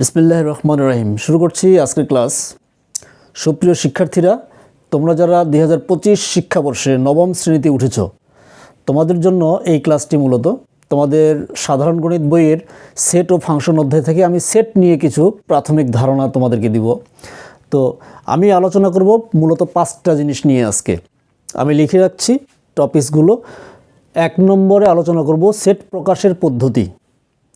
বিসমিল্লাহ রহমান রাহিম। শুরু করছি আজকের ক্লাস। সুপ্রিয় শিক্ষার্থীরা, তোমরা যারা দুই হাজার পঁচিশ শিক্ষাবর্ষে নবম শ্রেণীতে উঠেছ, তোমাদের জন্য এই ক্লাসটি মূলত তোমাদের সাধারণ গণিত বইয়ের সেট ও ফাংশন অধ্যায় থেকে আমি সেট নিয়ে কিছু প্রাথমিক ধারণা তোমাদেরকে দিব। তো আমি আলোচনা করব মূলত পাঁচটা জিনিস নিয়ে আজকে। আমি লিখে রাখছি টপিকসগুলো। এক নম্বরে আলোচনা করব সেট প্রকাশের পদ্ধতি।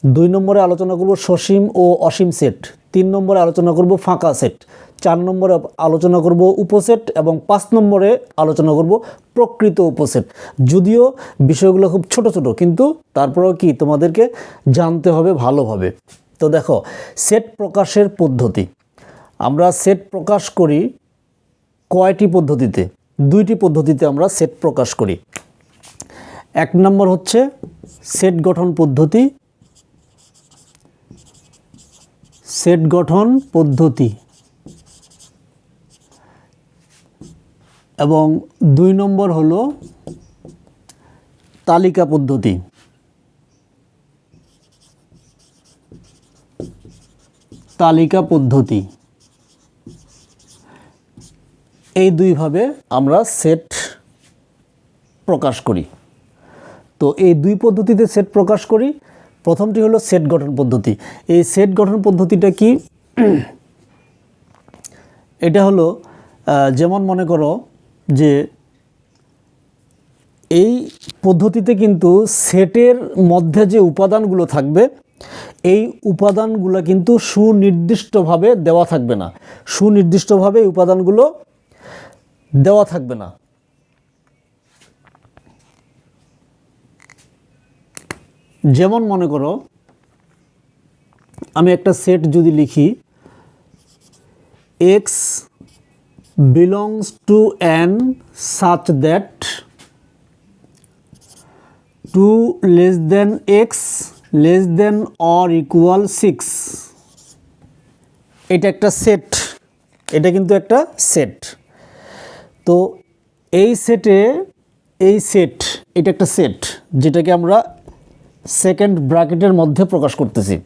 দুই নম্বরে আলোচনা করব সসীম ও অসীম সেট। তিন নম্বরে আলোচনা করব ফাঁকা সেট। চার নম্বরে আলোচনা করব উপসেট এবং পাঁচ নম্বরে আলোচনা করব প্রকৃত উপসেট। যদিও বিষয়গুলো খুব ছোট ছোট, কিন্তু তারপরেও কি তোমাদেরকে জানতে হবে ভালোভাবে তো দেখো, সেট প্রকাশের পদ্ধতি। আমরা সেট প্রকাশ করি কয়টি পদ্ধতিতে? দুইটি পদ্ধতিতে আমরা সেট প্রকাশ করি। এক নম্বর হচ্ছে সেট গঠন পদ্ধতি সেট গঠন পদ্ধতি এবং দুই নম্বর হলো তালিকা পদ্ধতি। তালিকা পদ্ধতি। এই দুইভাবে আমরা সেট প্রকাশ করি। তো এই দুই পদ্ধতিতে সেট প্রকাশ করি। প্রথমটি হলো সেট গঠন পদ্ধতি। এই সেট গঠন পদ্ধতিটা কি? এটা হলো যেমন মনে করো যে এই পদ্ধতিতে কিন্তু সেটের মধ্যে যে উপাদানগুলো থাকবে, এই উপাদানগুলো কিন্তু সুনির্দিষ্টভাবে দেওয়া থাকবে না। সুনির্দিষ্টভাবে এই উপাদানগুলো দেওয়া থাকবে না। যেমন মনে করো, আমি একটা সেট যদি লিখি x belongs to N such that two less than x less than or equal six এটা একটা সেট এটা কিন্তু একটা সেট তো এই সেটে এই সেট এটা একটা সেট যেটাকে আমরা সেকেন্ড ব্র্যাকেটের মধ্যে প্রকাশ করতেছি।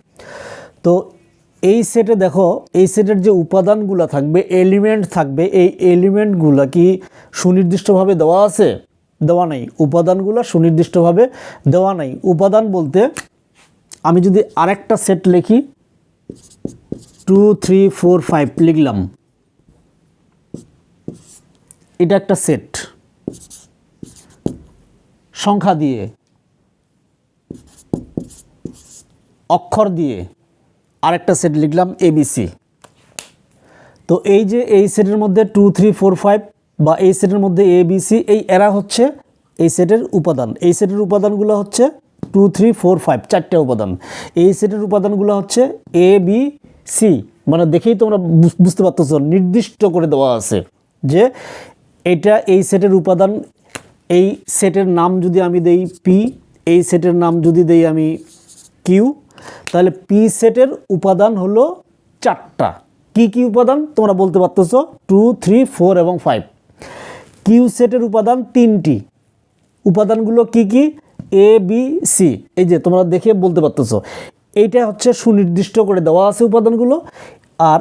তো এই সেটে দেখো, এই সেটের যে উপাদানগুলো থাকবে এলিমেন্ট থাকবে, এই এলিমেন্টগুলো কি সুনির্দিষ্টভাবে দেওয়া আছে? দেওয়া নাই। উপাদানগুলো সুনির্দিষ্টভাবে দেওয়া নাই। উপাদান বলতে আমি যদি আরেকটা সেট লিখি টু থ্রি ফোর ফাইভ লিখলাম। এটা একটা সেট সংখ্যা দিয়ে। অক্ষর দিয়ে আরেকটা সেট লিখলাম এবিসি তো এই যে এই সেটের মধ্যে টু থ্রি ফোর ফাইভ বা এই সেটের মধ্যে এ বি সি এই এরা হচ্ছে এই সেটের উপাদান। এই সেটের উপাদানগুলো হচ্ছে টু থ্রি ফোর ফাইভ চারটে উপাদান। এই সেটের উপাদানগুলো হচ্ছে এ বি সি মানে দেখেই তোমরা বুঝ- বুঝতে পারতেছ, নির্দিষ্ট করে দেওয়া আছে যে এটা এই সেটের উপাদান, এই সেটের নাম যদি আমি দেই পি এই সেটের নাম যদি দেই আমি কিউ তাহলে পি সেটের উপাদান হলো চারটা। কি কি উপাদান? তোমরা বলতে পারতেছ টু থ্রি ফোর এবং ফাইভ কিউ সেটের উপাদান তিনটি। উপাদানগুলো কি কি? এ বি সি এই যে তোমরা দেখে বলতে পারতেছ। এইটা হচ্ছে সুনির্দিষ্ট করে দেওয়া আছে উপাদানগুলো। আর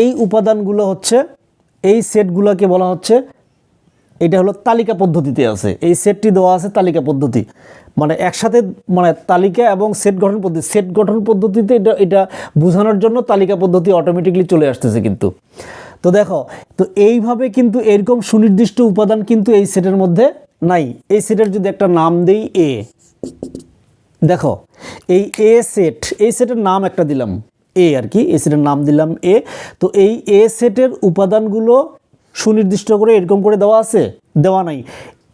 এই উপাদানগুলো হচ্ছে, এই সেটগুলোকে বলা হচ্ছে এটা হলো তালিকা পদ্ধতিতে আছে। এই সেটটি দেওয়া আছে তালিকা পদ্ধতি। মানে একসাথে মানে তালিকা এবং সেট গঠন পদ্ধতি। সেট গঠন পদ্ধতিতে এটা এটা বোঝানোর জন্য তালিকা পদ্ধতি অটোমেটিকলি চলে আসতেছে কিন্তু। তো দেখো, তো এইভাবে কিন্তু এরকম সুনির্দিষ্ট উপাদান কিন্তু এই সেটের মধ্যে নাই। এই সেটের যদি একটা নাম দেই এ দেখো, এই এ সেট, এই সেটের নাম একটা দিলাম। এ আর কি, এই সেটের নাম দিলাম এ তো এই এ সেটের উপাদানগুলো সুনির্দিষ্ট করে এরকম করে দেওয়া আছে? দেওয়া নাই।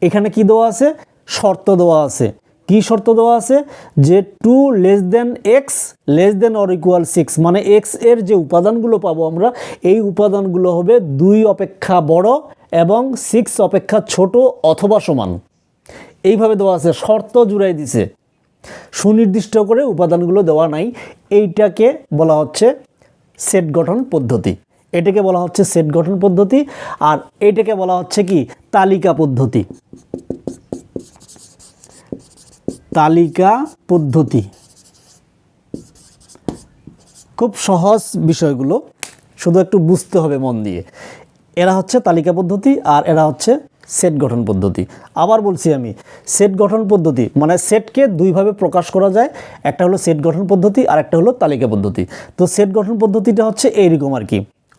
এখানে কি দেওয়া আছে? শর্ত দেওয়া আছে। কি শর্ত দেওয়া আছে? যে two less than x, less than or equal six. মানে এক্সের যে উপাদানগুলো পাবো আমরা, এই উপাদানগুলো হবে দুই অপেক্ষা বড় এবং সিক্স অপেক্ষা ছোট অথবা সমান। এইভাবে দেওয়া আছে। শর্ত জুড়াই দিছে। সুনির্দিষ্ট করে উপাদানগুলো দেওয়া নাই। এইটাকে বলা হচ্ছে সেট গঠন পদ্ধতি। এটাকে বলা হচ্ছে সেট গঠন পদ্ধতি, আর এটাকে বলা হচ্ছে কি? তালিকা পদ্ধতি। তালিকা পদ্ধতি। খুব সহজ বিষয়গুলো, শুধু একটু বুঝতে হবে মন দিয়ে। এরা হচ্ছে তালিকা পদ্ধতি, আর এরা হচ্ছে সেট গঠন পদ্ধতি। আবার বলছি আমি, সেট গঠন পদ্ধতি মানে সেটকে দুইভাবে প্রকাশ করা যায়, একটা হলো সেট গঠন পদ্ধতি, আর একটা হলো তালিকা পদ্ধতি। তো সেট গঠন পদ্ধতিটা হচ্ছে এইরকম আর কি।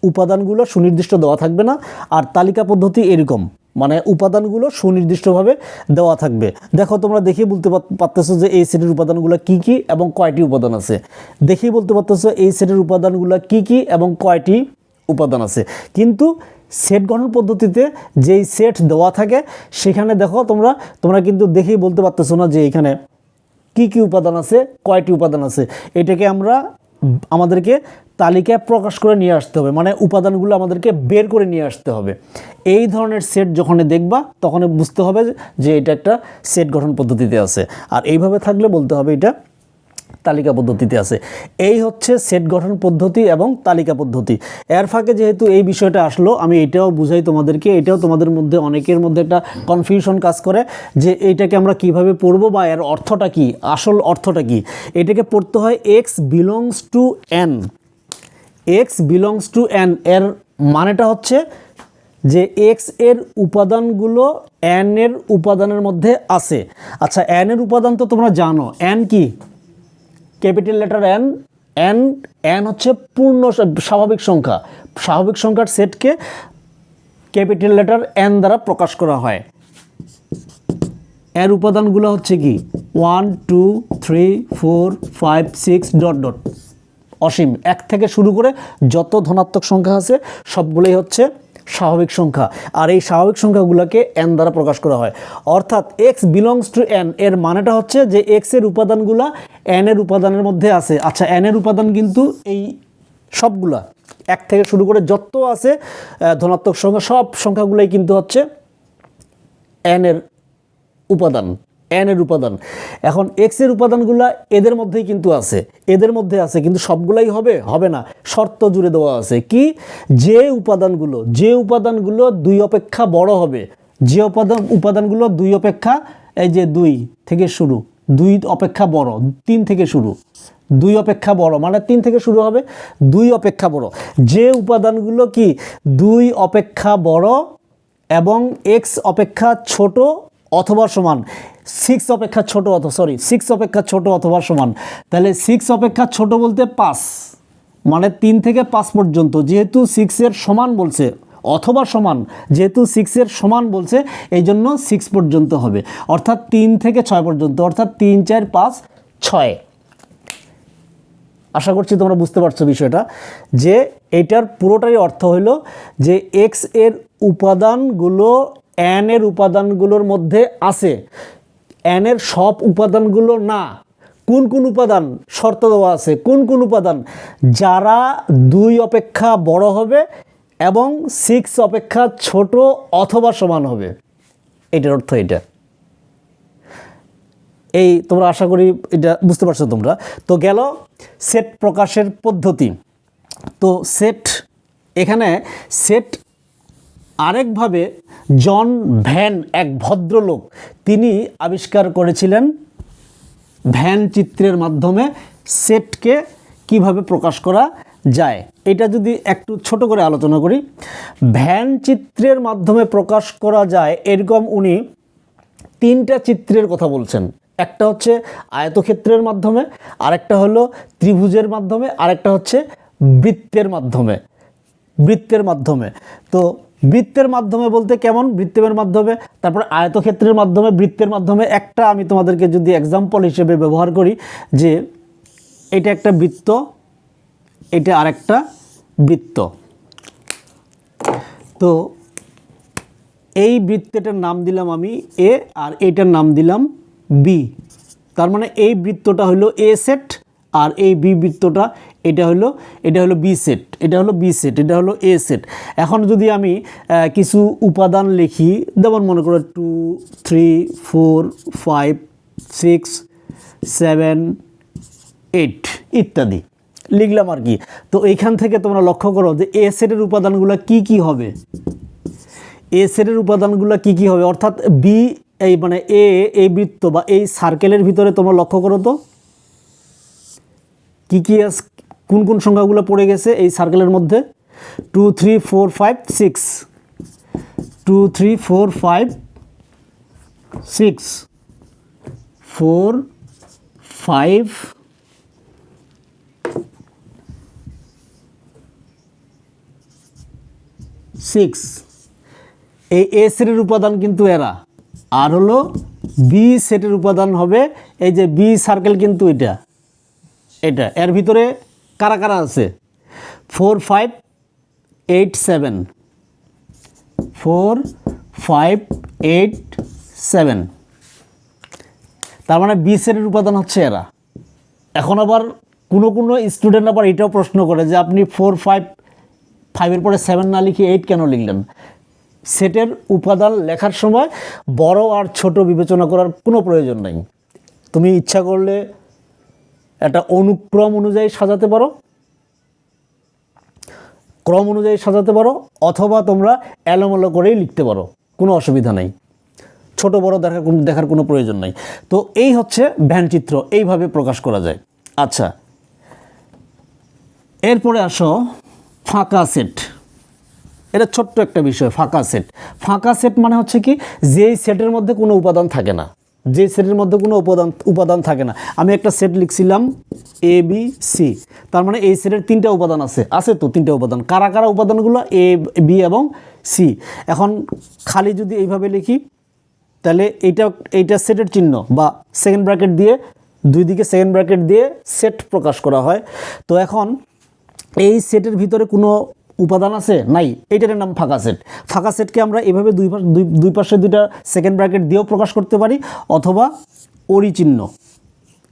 উপাদানগুলো সুনির্দিষ্ট দেওয়া থাকবে না, আর তালিকা পদ্ধতি এরকম। মানে উপাদানগুলো সুনির্দিষ্টভাবে দেওয়া থাকবে। দেখো, তোমরা দেখেই বলতে পার- পারতেছো যে এই সেটের উপাদানগুলো কি কি এবং কয়টি উপাদান আছে। দেখেই বলতে পারতেছো এই সেটের উপাদানগুলো কি কি এবং কয়টি উপাদান আছে। কিন্তু সেট গঠন পদ্ধতিতে যেই সেট দেওয়া থাকে, সেখানে দেখো তোমরা তোমরা কিন্তু দেখেই বলতে পারতেছো না যে এখানে কি কি উপাদান আছে, কয়টি উপাদান আছে। এটাকে আমরা, আমাদেরকে তালিকায় প্রকাশ করে নিয়ে আসতে হবে। মানে উপাদানগুলো আমাদেরকে বের করে নিয়ে আসতে হবে। এই ধরনের সেট যখন দেখবা তখন বুঝতে হবে যে এটা একটা সেট গঠন পদ্ধতিতে আছে। আর এইভাবে থাকলে বলতে হবে এটা তালিকা পদ্ধতিতে আছে। এই হচ্ছে সেট গঠন পদ্ধতি এবং তালিকা পদ্ধতি। এর ফাঁকে যেহেতু এই বিষয়টা আসলো, আমি এটাও বুঝাই তোমাদেরকে। এটাও তোমাদের মধ্যে, অনেকের মধ্যে একটা কনফিউশন কাজ করে যে এইটাকে আমরা কীভাবে পড়ব বা এর অর্থটা কি? আসল অর্থটা কি? এটাকে পড়তে হয় x belongs to N x belongs to N এর মানেটা হচ্ছে যে এক্সের উপাদানগুলো এন এর উপাদানের মধ্যে আছে। আচ্ছা এন এর উপাদান তো তোমরা জানো। এন কি? Capital letter N N N হচ্ছে পূর্ণ স্বাভাবিক সংখ্যা। স্বাভাবিক সংখ্যার সেটকে ক্যাপিটাল লেটার এন দ্বারা প্রকাশ করা হয়। এর উপাদানগুলো হচ্ছে কি? One two three four five six dot dot অসীম। এক থেকে শুরু করে যত ধনাত্মক সংখ্যা আছে, সবগুলোই হচ্ছে স্বাভাবিক সংখ্যা। আর এই স্বাভাবিক সংখ্যাগুলোকে এন দ্বারা প্রকাশ করা হয়। অর্থাৎ এক্স বিলংস টু এন এর মানেটা হচ্ছে যে এক্সের উপাদানগুলা এন এর উপাদানের মধ্যে আছে। আচ্ছা এন এর উপাদান কিন্তু এই সবগুলা। এক থেকে শুরু করে যত আছে ধনাত্মক সংখ্যা, সব সংখ্যাগুলোই কিন্তু হচ্ছে এন এর উপাদান। এন এর উপাদান। এখন এক্সের উপাদানগুলো এদের মধ্যেই কিন্তু আছে। এদের মধ্যে আছে, কিন্তু সবগুলাই হবে? হবে না। শর্ত জুড়ে দেওয়া আছে। কি? যে উপাদানগুলো যে উপাদানগুলো দুই অপেক্ষা বড় হবে, যে উপাদান, উপাদানগুলো দুই অপেক্ষা, এই যে দুই থেকে শুরু, দুই অপেক্ষা বড়, তিন থেকে শুরু, দুই অপেক্ষা বড় মানে তিন থেকে শুরু হবে, দুই অপেক্ষা বড়। যে উপাদানগুলো কি? দুই অপেক্ষা বড় এবং এক্স অপেক্ষা ছোট অথবা সমান। সিক্স অপেক্ষা ছোট অথবা সরি সিক্স অপেক্ষা ছোট অথবা সমান। তাহলে সিক্স অপেক্ষা ছোট বলতে পাঁচ মানে তিন থেকে পাঁচ পর্যন্ত। যেহেতু সিক্সের সমান বলছে, অথবা সমান, যেহেতু সিক্সের সমান বলছে এই জন্য সিক্স পর্যন্ত হবে। অর্থাৎ তিন থেকে ছয় পর্যন্ত, অর্থাৎ তিন, চার, পাঁচ, ছয়। আশা করছি তোমরা বুঝতে পারছ বিষয়টা, যে এটার পুরোটাই অর্থ হইল যে এক্সের উপাদানগুলো এন এর উপাদানগুলোর মধ্যে আছে। এর সব উপাদানগুলো না। কোন কোন উপাদান? শর্ত দেওয়া আছে। কোন কোন উপাদান? যারা দুই অপেক্ষা বড় হবে এবং সিক্স অপেক্ষা ছোট অথবা সমান হবে। এটার অর্থ এটা। এই তোমরা আশা করি এটা বুঝতে পারছ তোমরা। তো গেল সেট প্রকাশের পদ্ধতি। তো সেট এখানে সেট আরেকভাবে জন ভ্যান এক ভদ্রলোক, তিনি আবিষ্কার করেছিলেন ভ্যান চিত্রের মাধ্যমে সেটকে কীভাবে প্রকাশ করা যায়। এটা যদি একটু ছোট করে আলোচনা করি, ভ্যান চিত্রের মাধ্যমে প্রকাশ করা যায়, এরকম উনি তিনটা চিত্রের কথা বলছেন। একটা হচ্ছে আয়তক্ষেত্রের মাধ্যমে, আরেকটা হলো ত্রিভুজের মাধ্যমে, আরেকটা হচ্ছে বৃত্তের মাধ্যমে। বৃত্তের মাধ্যমে। তো বৃত্তের মাধ্যমে বলতে কেমন? বৃত্তের মাধ্যমে, তারপর আয়তক্ষেত্রের মাধ্যমে, বৃত্তের মাধ্যমে একটা আমি তোমাদেরকে যদি এক্সাম্পল হিসেবে ব্যবহার করি যে এটা একটা বৃত্ত, এটা আরেকটা বৃত্ত। তো এই বৃত্তটার নাম দিলাম আমি এ আর এইটার নাম দিলাম বি তার মানে এই বৃত্তটা হলো এ সেট আর এই বি বৃত্তটা এটা হলো এটা হলো বি সেট এটা হলো বি সেট এটা হলো এ সেট এখন যদি আমি কিছু উপাদান লিখি, যেমন মনে করো two three four five six seven eight ইত্যাদি। লিখলাম আর কি। তো এইখান থেকে তোমরা লক্ষ্য করো যে এ সেটের উপাদানগুলো কি কি হবে। এ সেটের উপাদানগুলো কি কি হবে? অর্থাৎ বি এই মানে এ এই বৃত্ত বা এই সার্কেলের ভিতরে তোমরা লক্ষ্য করো তো। কি কি কোন কোন সংখ্যাগুলো পড়ে গেছে এই সার্কেলের মধ্যে? Two three four five six two three four five six four five six এই এ সেটের উপাদান কিন্তু এরা। আর হলো বি সেটের উপাদান হবে এই যে বি সার্কেল কিন্তু এটা। এটা। এর ভিতরে কারা কারা আছে? Four five eight seven four five eight seven তার মানে বি সেটের উপাদান হচ্ছে এরা। এখন আবার কোনো কোনো স্টুডেন্ট আবার এটাও প্রশ্ন করে যে আপনি ফোর ফাইভ ফাইভের পরে সেভেন না লিখে এইট কেন লিখলেন? সেটের উপাদান লেখার সময় বড় আর ছোট বিবেচনা করার কোনো প্রয়োজন নেই। তুমি ইচ্ছা করলে একটা অনুক্রম অনুযায়ী সাজাতে পারো। ক্রম অনুযায়ী সাজাতে পারো, অথবা তোমরা এলোমেলো করেই লিখতে পারো, কোনো অসুবিধা নেই। ছোট, বড় দেখার কোনো দেখার কোনো প্রয়োজন নেই। তো এই হচ্ছে ভ্যানচিত্র এইভাবে প্রকাশ করা যায়। আচ্ছা এরপরে আসো, ফাঁকা সেট। এটা ছোট্ট একটা বিষয়, ফাঁকা সেট। ফাঁকা সেট মানে হচ্ছে কি, যেই সেটের মধ্যে কোনো উপাদান থাকে না। যে সেটের মধ্যে কোনো উপাদান উপাদান থাকে না। আমি একটা সেট লিখছিলাম এ বি সি তার মানে এই সেটের তিনটা উপাদান আছে। আছে তো তিনটা উপাদান। কারা কারা উপাদানগুলো? এ বি এবং সি এখন খালি যদি এইভাবে লিখি, তাহলে এইটা এইটা সেটের চিহ্ন বা সেকেন্ড ব্র্যাকেট দিয়ে, দুই দিকে সেকেন্ড ব্র্যাকেট দিয়ে সেট প্রকাশ করা হয়। তো এখন এই সেটের ভিতরে কোনো উপাদান আছে? নাই। এইটার নাম ফাঁকা সেট। ফাঁকা সেটকে আমরা এভাবে দুই পাশ দুই পাশে দুইটা সেকেন্ড ব্র্যাকেট দিয়েও প্রকাশ করতে পারি, অথবা ওরি চিহ্ন।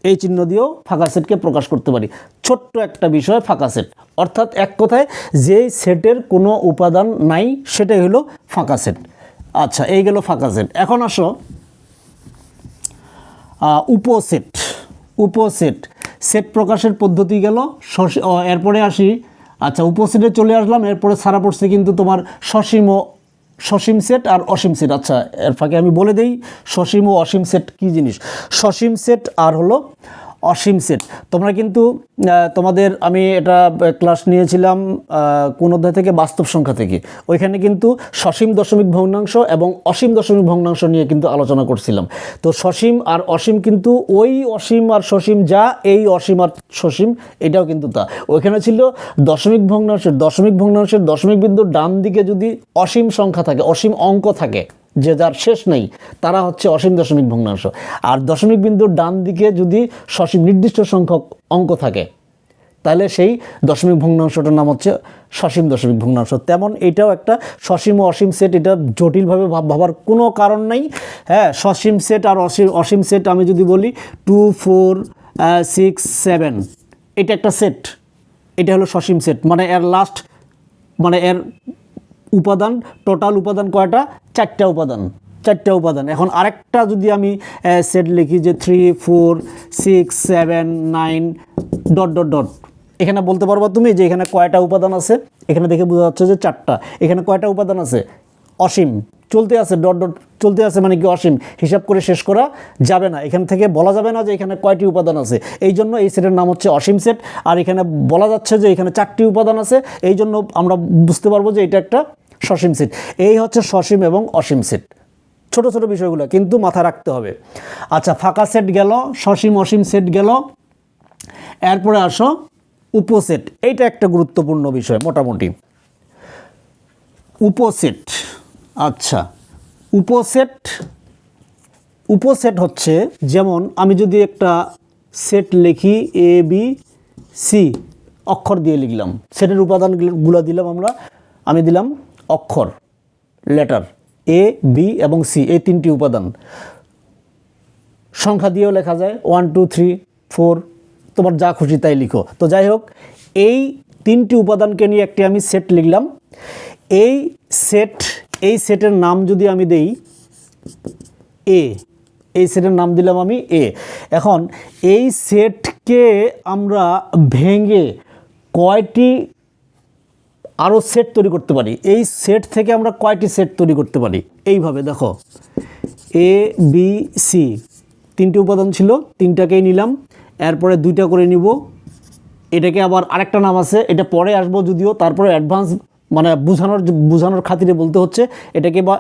এই চিহ্ন দিয়েও ফাঁকা সেটকে প্রকাশ করতে পারি। ছোট্ট একটা বিষয়, ফাঁকা সেট। অর্থাৎ এক কথায় যে সেটের কোনো উপাদান নাই, সেটাই হলো ফাঁকা সেট। আচ্ছা এই গেল ফাঁকা সেট। এখন আসো। উপসেট। উপসেট। সেট প্রকাশের পদ্ধতি গেল। এরপরে আসি। আচ্ছা উপসেটে চলে আসলাম, এরপরে সারা পড়ছে কিন্তু তোমার সসীম ও সসীম সেট আর অসীম সেট আচ্ছা এর ফাঁকে আমি বলে দিই, সসীম ও অসীম সেট কী জিনিস? সসীম সেট আর হলো অসীম সেট। তোমরা কিন্তু তোমাদের আমি এটা ক্লাস নিয়েছিলাম কোন অধ্যায় থেকে বাস্তব সংখ্যা থেকে। ওইখানে কিন্তু সসীম দশমিক ভগ্নাংশ এবং অসীম দশমিক ভগ্নাংশ নিয়ে কিন্তু আলোচনা করছিলাম। তো সসীম আর অসীম কিন্তু ওই অসীম আর সসীম যা, এই অসীম আর সসীম, এটাও কিন্তু তা। ওইখানে ছিল দশমিক ভগ্নাংশের দশমিক ভগ্নাংশের দশমিক বিন্দুর ডান দিকে যদি অসীম সংখ্যা থাকে, অসীম অঙ্ক থাকে যে যার শেষ নেই, তারা হচ্ছে অসীম দশমিক ভগ্নাংশ। আর দশমিক বিন্দুর ডান দিকে যদি সসীম নির্দিষ্ট সংখ্যক অঙ্ক থাকে, তাহলে সেই দশমিক ভগ্নাংশটার নাম হচ্ছে সসীম দশমিক ভগ্নাংশ। তেমন এটাও একটা সসীম ও অসীম সেট, এটা জটিলভাবে ভাব- ভাবার কোনো কারণ নেই। হ্যাঁ সসীম সেট আর অসীম অসীম সেট আমি যদি বলি, টু, ফোর সিক্স, সেভেন, এটা একটা সেট। এটা হলো সসীম সেট মানে এর লাস্ট মানে এর উপাদান টোটাল উপাদান কয়টা? চারটা উপাদান। চারটা উপাদান। এখন আরেকটা যদি আমি সেট লিখি যে three four six seven nine dot dot dot এখানে বলতে পারবা তুমি যে এখানে কয়টা উপাদান আছে? এখানে দেখে বোঝা যাচ্ছে যে চারটা। এখানে কয়টা উপাদান আছে? অসীম। চলতে আছে ডট ডট চলতে আছে মানে কি অসীম? হিসাব করে শেষ করা যাবে না। এখান থেকে বলা যাবে না যে এখানে কয়টি উপাদান আছে। এই জন্য এই সেটের নাম হচ্ছে অসীম সেট আর এখানে বলা যাচ্ছে যে এখানে চারটি উপাদান আছে। এই জন্য আমরা বুঝতে পারব যে এটা একটা সসীম সেট। এই হচ্ছে সসীম এবং অসীম সেট। ছোট ছোট বিষয়গুলো কিন্তু মাথায় রাখতে হবে। আচ্ছা ফাঁকা সেট গেল, সসীম, অসীম সেট গেল। এরপরে আসো উপসেট এইটা একটা গুরুত্বপূর্ণ বিষয় মোটামুটি। উপসেট আচ্ছা উপসেট উপসেট হচ্ছে, যেমন আমি যদি একটা সেট লিখি এ বি সি অক্ষর দিয়ে লিখলাম। সেটের উপাদানগুলো দিলাম আমরা। আমি দিলাম অক্ষর লেটার এ বি এবং সি এই তিনটি উপাদান। সংখ্যা দিয়েও লেখা যায় ওয়ান টু থ্রি ফোর তোমার যা খুশি তাই লিখো। তো যাই হোক, এই তিনটি উপাদানকে নিয়ে একটি আমি সেট লিখলাম। এই সেট এই সেটের নাম যদি আমি দেই এ এই সেটের নাম দিলাম আমি এ এখন এই সেটকে আমরা ভেঙে কয়টি আরও সেট তৈরি করতে পারি। এই সেট থেকে আমরা কয়টি সেট তৈরি করতে পারি? এইভাবে দেখো। এ বি সি তিনটি উপাদান ছিল, তিনটাকেই নিলাম। এরপরে দুইটা করে নিব। এটাকে আবার আরেকটা নাম আছে, এটা পরে আসব যদিও, তারপরে অ্যাডভান্স মানে বোঝানোর বোঝানোর খাতিরে বলতে হচ্ছে, এটাকে বা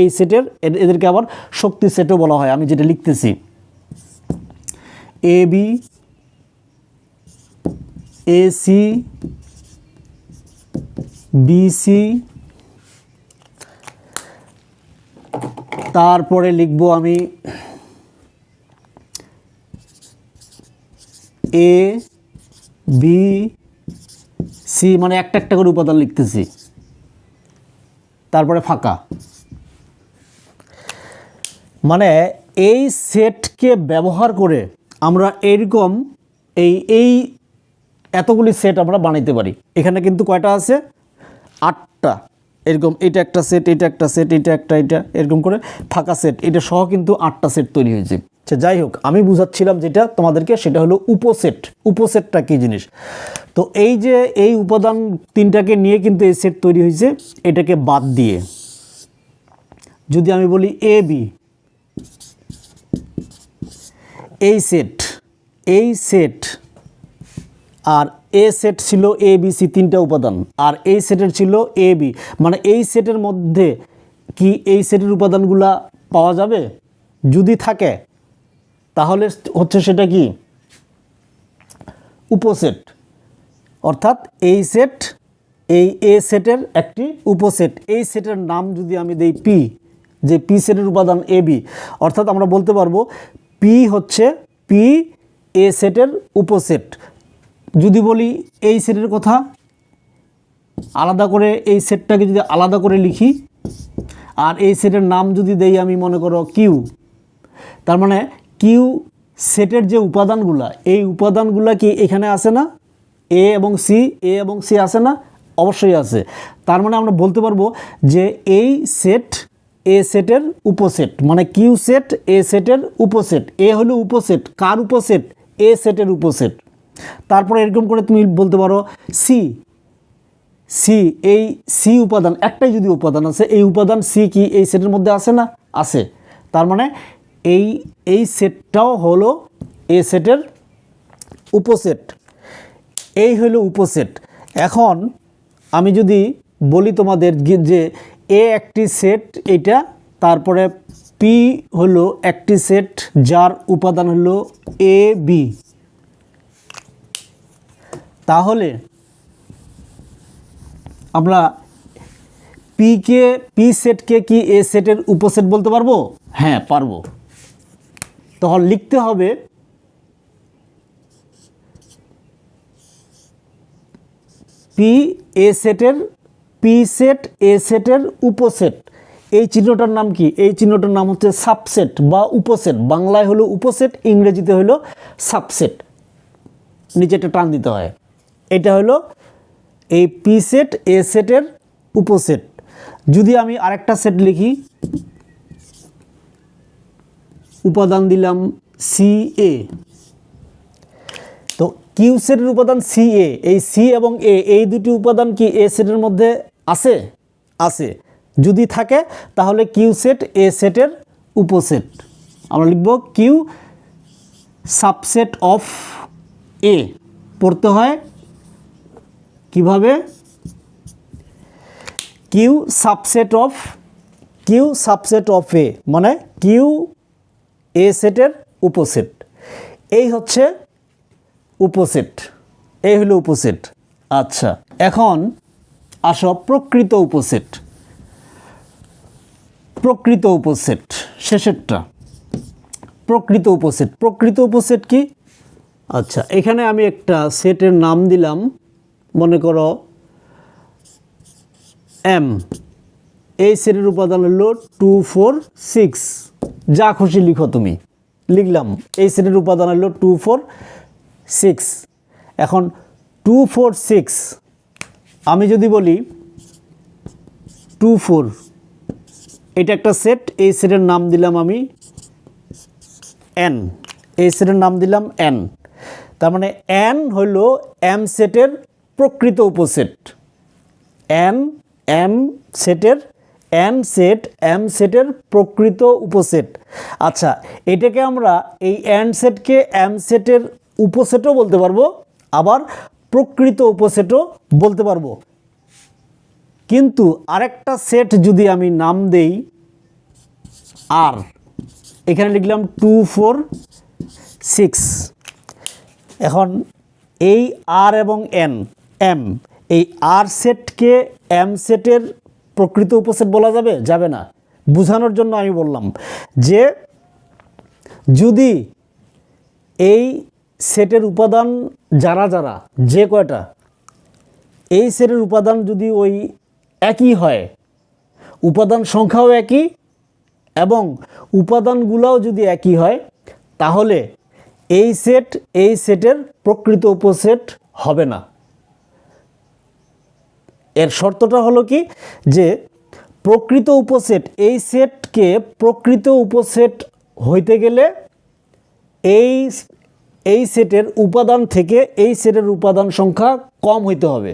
এই সেটের এদেরকে আবার শক্তি সেটও বলা হয়, আমি যেটা লিখতেছি। A B A C BC তারপরে লিখব আমি এ বি সি মানে একটা একটা করে উপাদান লিখতেছি। তারপরে ফাঁকা। মানে এই সেটকে ব্যবহার করে আমরা এইরকম এই এই এতগুলি সেট আমরা বানাইতে পারি। এখানে কিন্তু কয়টা আছে? আটটা। এরকম এটা একটা সেট এটা একটা সেট এটা একটা, এটা এরকম করে ফাঁকা সেট এটা সহ কিন্তু আটটা সেট তৈরি হয়েছে। আচ্ছা যাই হোক, আমি বুঝাচ্ছিলাম যেটা তোমাদেরকে, সেটা হলো উপসেট উপসেটটা কী জিনিস? তো এই যে এই উপাদান তিনটাকে নিয়ে কিন্তু এই সেট তৈরি হয়েছে, এটাকে বাদ দিয়ে। যদি আমি বলি এ বি এই সেট এই সেট আর এ সেট ছিল এ বি সি তিনটা উপাদান। আর এই সেটের ছিল এ বি মানে এই সেটের মধ্যে কি এই সেটের উপাদানগুলা পাওয়া যাবে? যদি থাকে, তাহলে হচ্ছে সেটা কি? উপসেট। অর্থাৎ এই সেট এই এ সেটের একটি উপসেট। এই সেটের নাম যদি আমি দেই পি যে পি সেটের উপাদান এ বি অর্থাৎ আমরা বলতে পারব পি হচ্ছে পি এ সেটের উপসেট। যদি বলি এই সেটের কথা, আলাদা করে এই সেটটাকে যদি আলাদা করে লিখি, আর এই সেটের নাম যদি দেই আমি মনে করো কিউ তার মানে কিউ সেটের যে উপাদানগুলা, এই উপাদানগুলা কি এখানে আসে না? এ এবং সি এ এবং সি আসে না? অবশ্যই আছে তার মানে আমরা বলতে পারব যে এই সেট এ সেটের উপসেট মানে কিউ সেট এ সেটের উপসেট। এ হলো উপসেট। কার উপসেট? এ সেটের উপসেট। তারপরে এরকম করে তুমি বলতে পারো সি সি এই সি উপাদান, একটাই যদি উপাদান আছে, এই উপাদান সি কি এই সেটের মধ্যে আছে না? আছে। তার মানে এই এই সেটটাও হলো এ সেটের উপসেট। এই হলো উপসেট। এখন আমি যদি বলি তোমাদের যে এ একটি সেট এটা, তারপরে পি হলো একটি সেট যার উপাদান হলো এ বি তাহলে আমরা পি কে পি সেটকে কি এ সেটের উপসেট বলতে পারব? হ্যাঁ পারব। তখন লিখতে হবে পি এ সেটের পি সেট এ সেটের উপসেট এই চিহ্নটার নাম কি? এই চিহ্নটার নাম হচ্ছে সাবসেট বা উপসেট বাংলায় হলো উপসেট ইংরেজিতে হলো সাবসেট নিচেটা টান দিতে হয়। এটা হলো এই পি সেট এ সেটের উপসেট যদি আমি আরেকটা সেট লিখি, উপাদান দিলাম সি এ তো কিউ সেটের উপাদান সি এ এই সি এবং এ এই দুটি উপাদান কি এ সেটের মধ্যে আছে? আছে। যদি থাকে, তাহলে কিউ সেট এ সেটের উপসেট আমরা লিখব কিউ সাবসেট অফ এ পড়তে হয় কীভাবে? Q subset of Q subset of A মানে কিউ এ সেটের উপসেট। এই হচ্ছে উপসেট। এই হলো উপসেট। আচ্ছা এখন আসো প্রকৃত উপসেট। প্রকৃত উপসেট, শেষেরটা। প্রকৃত উপসেট। প্রকৃত উপসেট কি? আচ্ছা এখানে আমি একটা সেটের নাম দিলাম। মনে করো এম এই সেটের উপাদান হলো টু ফোর সিক্স যা খুশি লিখো তুমি। লিখলাম, এই সেটের উপাদান হলো টু ফোর সিক্স এখন টু ফোর সিক্স আমি যদি বলি টু ফোর এটা একটা সেট এই সেটের নাম দিলাম আমি এন এই সেটের নাম দিলাম এন তার মানে এন হইল এম সেটের প্রকৃত উপসেট। এন এম সেটের এন সেট, এম সেটের প্রকৃত উপসেট। আচ্ছা এটাকে আমরা এই এন সেটকে এম সেটের উপসেটও বলতে পারব, আবার প্রকৃত উপসেটও বলতে পারব। কিন্তু আরেকটা সেট যদি আমি নাম দেই, আর, এখানে লিখলাম টু, ফোর, সিক্স। এখন এই আর এবং এন এম এই আর সেটকে এম সেটের প্রকৃত উপসেট বলা যাবে? যাবে না। বোঝানোর জন্য আমি বললাম যে যদি এই সেটের উপাদান যারা যারা, যে কয়টা, এই সেটের উপাদান যদি ওই একই হয়, উপাদান সংখ্যাও একই এবং উপাদানগুলোও যদি একই হয়, তাহলে এই সেট এই সেটের প্রকৃত উপসেট হবে না। এর শর্তটা হলো কি? যে প্রকৃত উপসেট, এই সেটকে প্রকৃত উপসেট হইতে গেলে এই এই সেটের উপাদান থেকে এই সেটের উপাদান সংখ্যা কম হইতে হবে।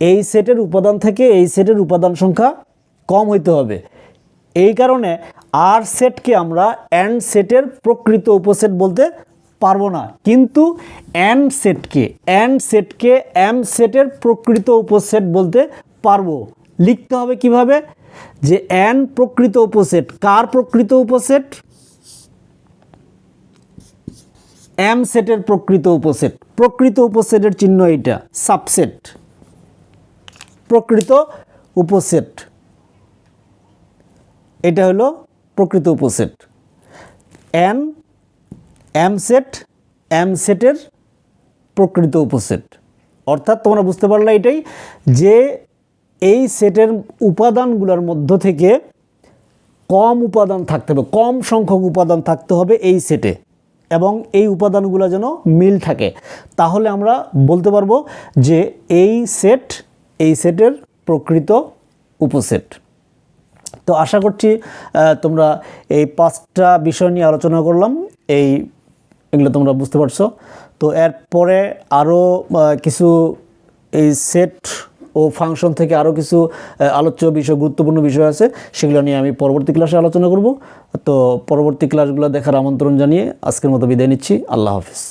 এই সেটের উপাদান থেকে এই সেটের উপাদান সংখ্যা কম হইতে হবে। এই কারণে আর সেটকে আমরা অ্যান্ড সেটের প্রকৃত উপসেট বলতে পারব না। কিন্তু অ্যান্ড সেটকে অ্যান্ড সেটকে এম সেটের প্রকৃত উপসেট বলতে পারব। লিখতে হবে কীভাবে? যে অ্যান প্রকৃত উপসেট, কার প্রকৃত উপসেট? এম সেটের প্রকৃত উপসেট। প্রকৃত উপসেটের চিহ্ন এইটা সাবসেট প্রকৃত উপসেট। এটা হলো প্রকৃত উপসেট। এন এম সেট এম সেটের প্রকৃত উপসেট। অর্থাৎ তোমরা বুঝতে পারলে এটাই যে এই সেটের উপাদানগুলোর মধ্য থেকে কম উপাদান থাকতে হবে, কম সংখ্যক উপাদান থাকতে হবে এই সেটে এবং এই উপাদানগুলো যেন মিল থাকে। তাহলে আমরা বলতে পারব যে এই সেট, এই সেটের প্রকৃত উপসেট। তো আশা করছি তোমরা এই পাঁচটা বিষয় নিয়ে আলোচনা করলাম, এই এগুলো তোমরা বুঝতে পারছ। তো এরপরে আরও কিছু এই সেট ও ফাংশন থেকে আরও কিছু আলোচ্য বিষয়, গুরুত্বপূর্ণ বিষয় আছে, সেগুলো নিয়ে আমি পরবর্তী ক্লাসে আলোচনা করব। তো পরবর্তী ক্লাসগুলো দেখার আমন্ত্রণ জানিয়ে আজকের মতো বিদায় নিচ্ছি। আল্লাহ হাফিজ।